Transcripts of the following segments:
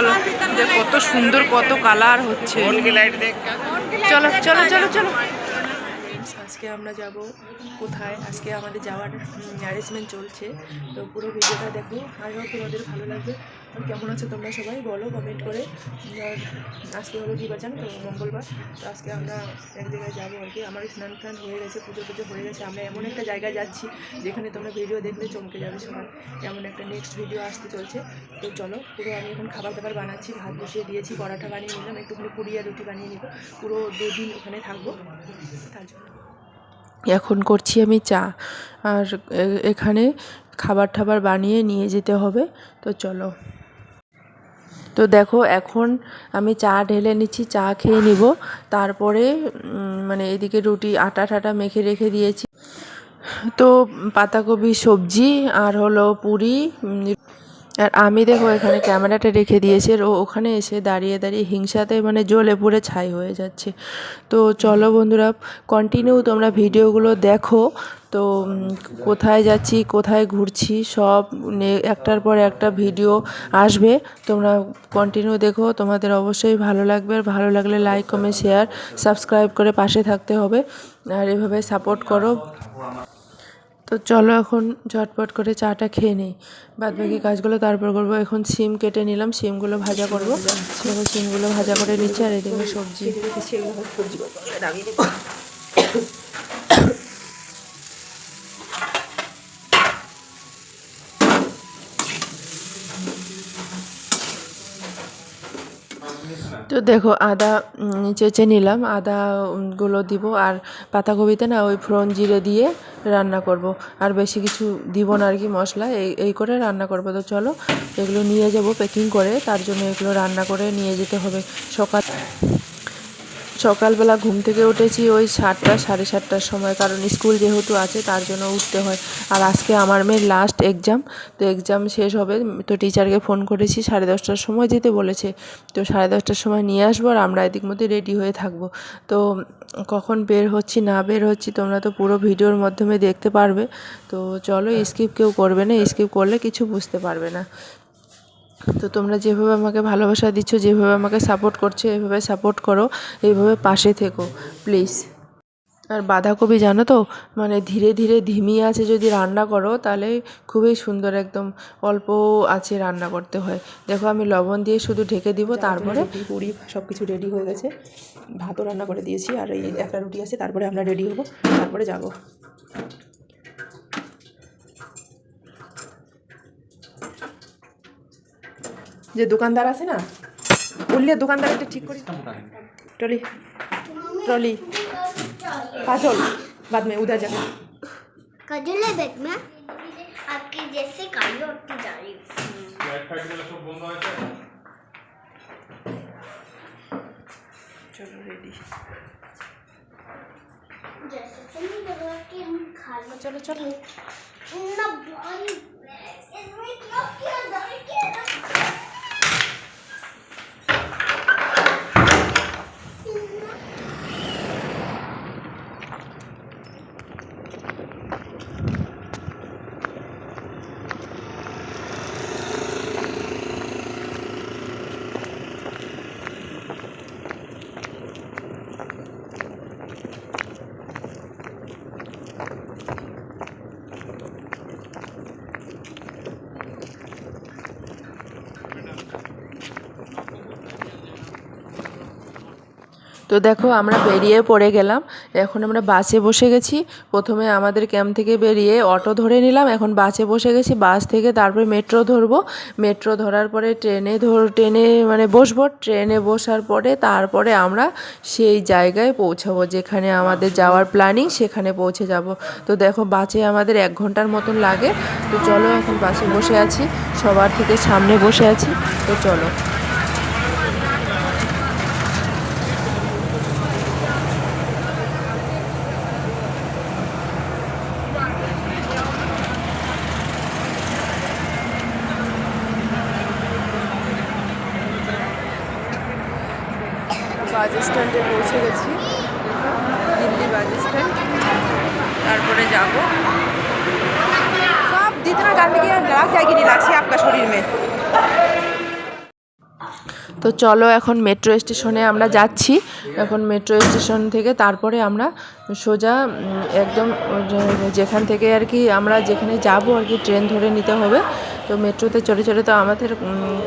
চলো। যে কত সুন্দর, কত কালার হচ্ছে। চলো চলো চলো চলো। আজকে আমরা যাব কোথায়? আজকে আমাদের যাওয়ার অ্যারেঞ্জমেন্ট চলছে। তো পুরো ভিডিওটা দেখো। আর হোপ তোমাদের ভালো লাগবে। আর কেমন আছো তোমরা সবাই? বলো কমেন্ট করে। আজকে হলো কী জানো তো? মঙ্গলবার। তো আজকে আমরা এক জায়গায় যাব আর কি। আমার স্নান টান হয়ে গেছে, পুজো পুজো হয়ে গেছে। আমরা এমন একটা জায়গায় যাচ্ছি যেখানে তোমরা ভিডিও দেখলে চমকে যাবে সবাই। এমন একটা নেক্সট ভিডিও আসতে চলছে। তো চলো, পুরো আমি এখন খাবার দাবার বানাচ্ছি, ভাত বসিয়ে দিয়েছি পরাঠা বানিয়ে নিলাম, একটুখানি পুরি আর রুটি বানিয়ে নিব। পুরো দুদিন ওখানে থাকব। তার জন্য। এখন করছি আমি চা। আর এখানে খাবার টাবার বানিয়ে নিয়ে যেতে হবে। তো চলো। তো দেখো, এখন আমি চা ঢেলে নিচ্ছি, চা খেয়ে নিব। তারপরে মানে এদিকে রুটি আটা টাটা মেখে রেখে দিয়েছি। তো পাতাকপি সবজি, আর হলো পুরি আর আমি দেখো এখানে ক্যামেরাটা রেখে দিয়েছে ও ওখানে এসে দাঁড়িয়ে দাঁড়িয়ে হিংসাতে মানে জ্বলে পুড়ে ছাই হয়ে যাচ্ছে। তো চলো বন্ধুরা কন্টিনিউ তোমরা ভিডিওগুলো দেখো। তো কোথায় যাচ্ছি, কোথায় ঘুরছি, সব একটার পর একটা ভিডিও আসবে। তোমরা কন্টিনিউ দেখো, তোমাদের অবশ্যই ভালো লাগবে। আর ভালো লাগলে লাইক কমেন্ট শেয়ার সাবস্ক্রাইব করে পাশে থাকতে হবে। আর এভাবে সাপোর্ট করো। তো চলো এখন ঝটপট করে চাটা খেয়ে নিই। বাদ বাকি কাজগুলো তারপর করব। এখন সিম কেটে নিলাম, সিমগুলো ভাজা করব। সেগুলো সিমগুলো ভাজা করে নিচ্ছি আর এদিকে সবজি। তো দেখো, আদা চেচে নিলাম। আদাগুলো গুলো দিব আর পাতাকপিতে না ওই ফ্রন জিরে দিয়ে রান্না করব। আর বেশি কিছু দিব না আর কি মশলা, এই এই করে রান্না করব। তো চলো, এগুলো নিয়ে যাব প্যাকিং করে, তার জন্য এগুলো রান্না করে নিয়ে যেতে হবে। সকাল সকালবেলা ঘুম থেকে উঠেছি ওই সাতটা সাড়ে সাতটার সময় কারণ স্কুল যেহেতু আছে তার জন্য উঠতে হয়। আর আজকে আমার মেয়ের লাস্ট এক্সাম তো এক্সাম শেষ হবে তো টিচারকে ফোন করেছি সাড়ে দশটার সময় যেতে বলেছে। তো সাড়ে দশটার সময় নিয়ে আসব আর আমরা এদিক মধ্যে রেডি হয়ে থাকব। তো কখন বের হচ্ছি না বের হচ্ছি তোমরা তো পুরো ভিডিওর মাধ্যমে দেখতে পারবে। তো চলো স্কিপ কেউ করবে না স্কিপ করলে কিছু বুঝতে পারবে না। তো তোমরা যেভাবে আমাকে ভালোবাসা দিচ্ছ যেভাবে আমাকে সাপোর্ট করছ এভাবে সাপোর্ট করো এইভাবে পাশে থেকো প্লিজ আর বাঁধাকপি জানো তো মানে ধীরে ধীরে ধিমি আছে যদি রান্না করো তাহলে খুবই সুন্দর একদম অল্প আছে রান্না করতে হয়। দেখো আমি লবণ দিয়ে শুধু ঢেকে দিব তারপরে পুরি সব কিছু রেডি হয়ে গেছে। ভাতও রান্না করে দিয়েছি আর এই একটা রুটি আছে তারপরে আমরা রেডি হব তারপরে যাব। যে দোকানদার আছে না বললে দোকানদারটা ঠিক করি ট্রলি ट्रॉली पाचोल बाद में उधर जाके कजले बैग में आपकी जैसे काली उठती जा रही हूँ चलो रेडी जैसे तो नहीं लग रहा कि हम खाली चलो चलो তো দেখো, আমরা বেরিয়ে পড়ে গেলাম। এখন আমরা বাসে বসে গেছি। প্রথমে আমাদের ক্যাম্প থেকে বেরিয়ে অটো ধরে নিলাম। এখন বাসে বসে গেছি। বাস থেকে তারপরে মেট্রো ধরবো। মেট্রো ধরার পরে ট্রেনে ধর, ট্রেনে মানে বসবো। ট্রেনে বসার পরে তারপরে আমরা সেই জায়গায় পৌঁছাবো, যেখানে আমাদের যাওয়ার প্ল্যানিং সেখানে পৌঁছে যাব। তো দেখো, বাসে আমাদের এক ঘণ্টার মতন লাগে। তো চলো, এখন বাসে বসে আছি। সবার থেকে সামনে বসে আছি। তো চলো। বাস স্ট্যান্ডে পৌঁছে গেছি দিল্লি বাস স্ট্যান্ড তারপরে যাব सब जितना गंदगी है राख जाएगी नीलाक्षी आपका शरीर में তো চলো এখন মেট্রো স্টেশনে আমরা যাচ্ছি। এখন মেট্রো স্টেশন থেকে তারপরে আমরা সোজা একদম যেখান থেকে আর কি আমরা যেখানে যাব আর কি ট্রেন ধরে নিতে হবে। তো মেট্রোতে চড়ে চড়ে তো আমাদের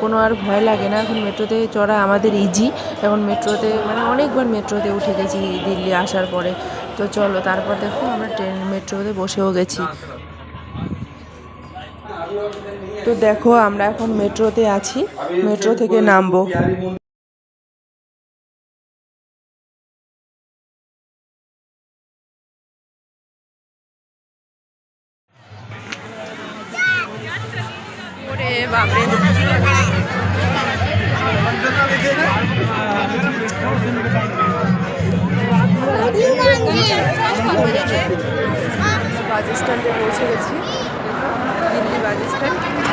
কোনো আর ভয় লাগে না। এখন মেট্রোতে চড়া আমাদের ইজি এখন মেট্রোতে মানে অনেকবার মেট্রোতে উঠে গেছি দিল্লি আসার পরে। তো চলো তারপর দেখো আমরা ট্রেন মেট্রোতে বসেও গেছি। তো দেখো, আমরা এখন মেট্রোতে আছি। মেট্রো থেকে নামবো। বাস স্ট্যান্ডে পৌঁছে গেছি। Delhi bus stand.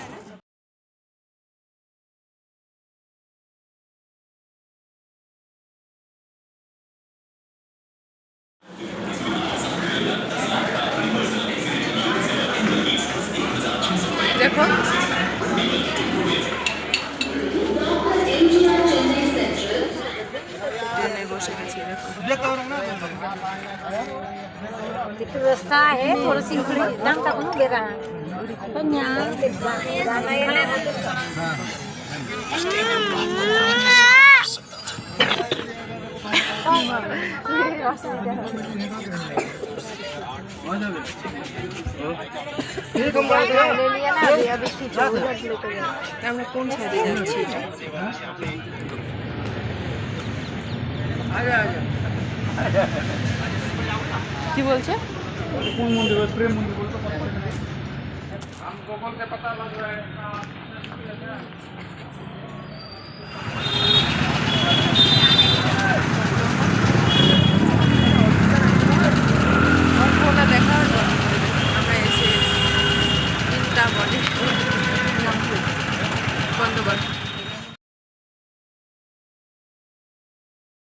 तिथे रस्ता आहे थोडंसं इकडे जाम टाकून उभे राहा पण या जाणं येणं আমরা কোন সাইডে যাচ্ছি কি বলছে? কোন মন্দির প্রেম মন্দির বলতো हम गूगल पे पता लग